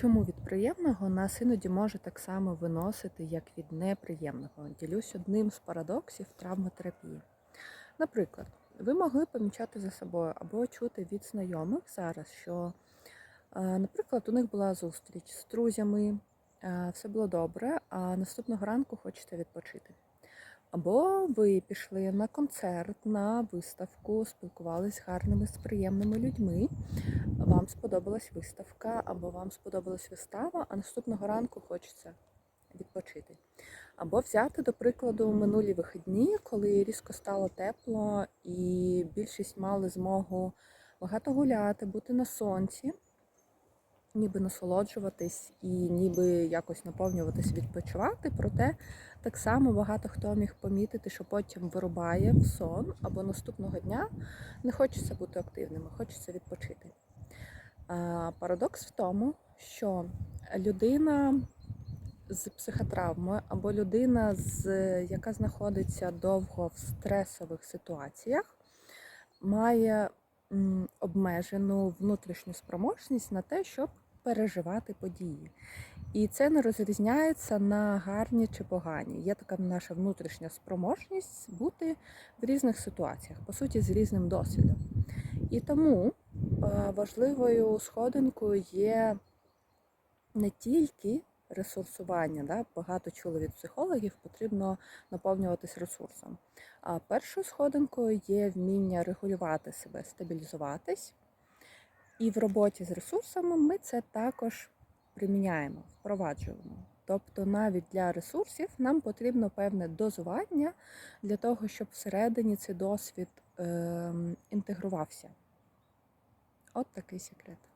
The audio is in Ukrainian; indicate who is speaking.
Speaker 1: Чому від приємного нас іноді може так само виносити, як від неприємного? Ділюсь одним з парадоксів травматерапії. Наприклад, ви могли помічати за собою або чути від знайомих зараз, що, е, наприклад, у них була зустріч з друзями, е, все було добре, а наступного ранку хочете відпочити. Або ви пішли на концерт, на виставку, спілкувались з гарними, з приємними людьми. Вам сподобалась виставка, або вам сподобалась вистава, а наступного ранку хочеться відпочити. Або взяти, до прикладу, минулі вихідні, коли різко стало тепло, і більшість мали змогу багато гуляти, бути на сонці, ніби насолоджуватись і ніби якось наповнюватись, відпочивати. Проте так само багато хто міг помітити, що потім вирубає в сон, або наступного дня не хочеться бути активними, хочеться відпочити. А, Парадокс в тому, що людина з психотравмою або людина, з, яка знаходиться довго в стресових ситуаціях, має обмежену внутрішню спроможність на те, щоб переживати події. І це не розрізняється на гарні чи погані. Є така наша внутрішня спроможність бути в різних ситуаціях, по суті, з різним досвідом. І тому е, важливою сходинкою є не тільки ресурсування. Да? Багато чули від психологів, потрібно наповнюватись ресурсом. А першою сходинкою є вміння регулювати себе, стабілізуватись. І в роботі з ресурсами ми це також приміняємо, впроваджуємо. Тобто навіть для ресурсів нам потрібно певне дозування для того, щоб всередині цей досвід е, інтегрувався. От такий секрет.